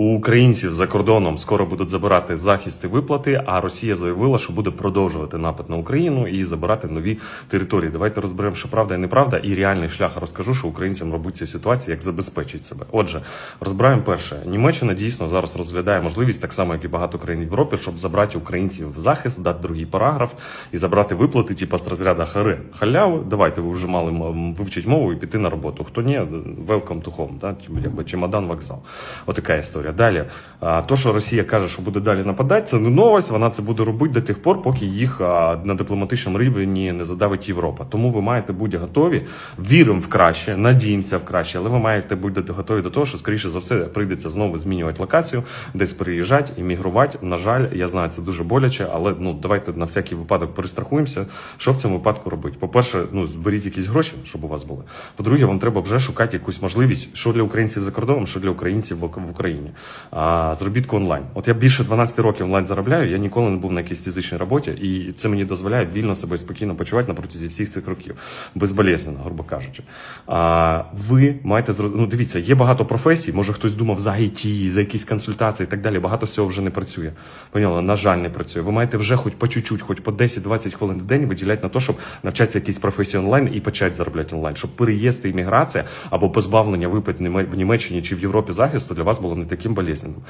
У українців за кордоном скоро будуть забирати захист і виплати, а Росія заявила, що буде продовжувати напад на Україну і забирати нові території. Давайте розберемо, що правда і неправда, і реальний шлях розкажу, що українцям робить цій ситуації, як забезпечить себе. Отже, розбираємо перше. Німеччина дійсно зараз розглядає можливість, так само як і багато країн в Європі, щоб забрати українців в захист, дати другий параграф і забрати виплати, типу з розряду хари. Халяву, давайте ви вже мали вивчити мову і піти на роботу. Хто ні, welcome to home, да? типу, чемодан вокзал. Отака історія. Далі, то, що Росія каже, що буде далі нападати, це не новость. Вона це буде робити до тих пор, поки їх на дипломатичному рівні не задавить Європа. Тому ви маєте бути готові. Віримо в краще, надіємося в краще, але ви маєте бути готові до того, що скоріше за все прийдеться знову змінювати локацію, десь переїжджати, іммігрувати. На жаль, я знаю, це дуже боляче, але ну давайте на всякий випадок перестрахуємося. Що в цьому випадку робити? По-перше, ну зберіть якісь гроші, щоб у вас були. По-друге, вам треба вже шукати якусь можливість, що для українців за кордоном, що для українців в Україні. А, заробітку онлайн. От я більше 12 років онлайн заробляю. Я ніколи не був на якійсь фізичній роботі, і це мені дозволяє вільно себе спокійно почувати на протязі всіх цих років, безболезненно, грубо кажучи. А, ви маєте ну, дивіться, є багато професій. Може хтось думав за IT, за якісь консультації і так далі. Багато всього вже не працює. Поняла? На жаль, не працює. Ви маєте вже хоч по чуть-чуть, хоч по 10-20 хвилин в день виділяти на те, щоб навчатися якісь професії онлайн і почати заробляти онлайн, щоб переїзд і імміграція або позбавлення Неме- в Німеччині чи в Європі захисту для вас було не таким болезненним.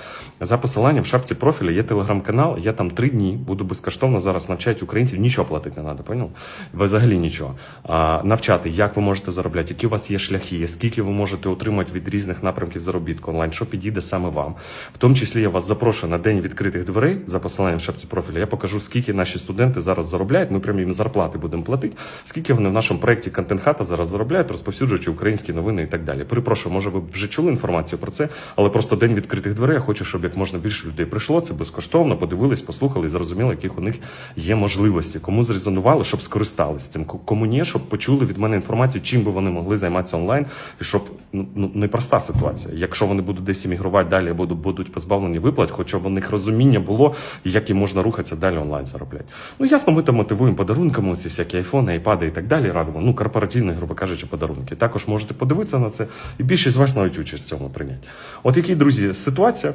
За посиланням в шапці профіля є телеграм-канал. Я там три дні буду безкоштовно зараз навчати українців. Нічого платити не треба, поняв? Взагалі нічого. А, навчати, як ви можете заробляти, які у вас є шляхи, скільки ви можете отримати від різних напрямків заробітку онлайн, що підійде саме вам. В тому числі я вас запрошую на день відкритих дверей за посиланням в шапці профіля. Я покажу, скільки наші студенти зараз заробляють. Ми прямо їм зарплати будемо платити. Скільки вони в нашому проєкті контент хата зараз заробляють, розповсюджуючи українські новини і так далі. Перепрошую, може ви вже чули інформацію про це, але просто день відкритих дверей. Я хочу, щоб як можна більше людей прийшло. Це безкоштовно, подивились, послухали і зрозуміли, яких у них є можливості. Кому зрезонували, щоб скористались цим. Кому ні, щоб почули від мене інформацію, чим би вони могли займатися онлайн, і щоб ну ну, непроста ситуація. Якщо вони будуть десь іммігрувати далі, або будуть позбавлені виплат, хоча б у них розуміння було, як їм можна рухатися далі онлайн заробляти. Ну ясно, ми там мотивуємо подарунками, ці всякі айфони, айпади і так далі. Радимо. Ну корпоративні, грубо кажучи, подарунки. Також можете подивитися на це, і більшість з вас навіть участь в цьому прийняти. От які, друзі, ситуація.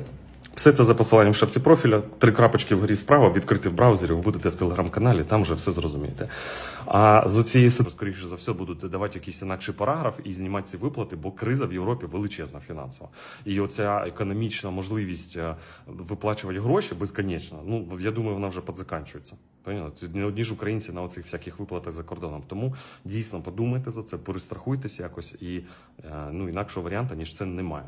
Все це за посиланням в шапці профіля, три крапочки вгорі справа, відкрити в браузері, ви будете в телеграм-каналі, там вже все зрозумієте. А з цієї ситуації, скоріше за все, будете давати якийсь інакший параграф і знімати ці виплати, бо криза в Європі величезна фінансова. І оця економічна можливість е, виплачувати гроші безконечно, ну я думаю, вона вже підзаканчується. Не одні ж українці на оцих всяких виплатах за кордоном. Тому дійсно подумайте за це, перестрахуйтесь якось і е, ну інакшого варіанту, ніж це немає.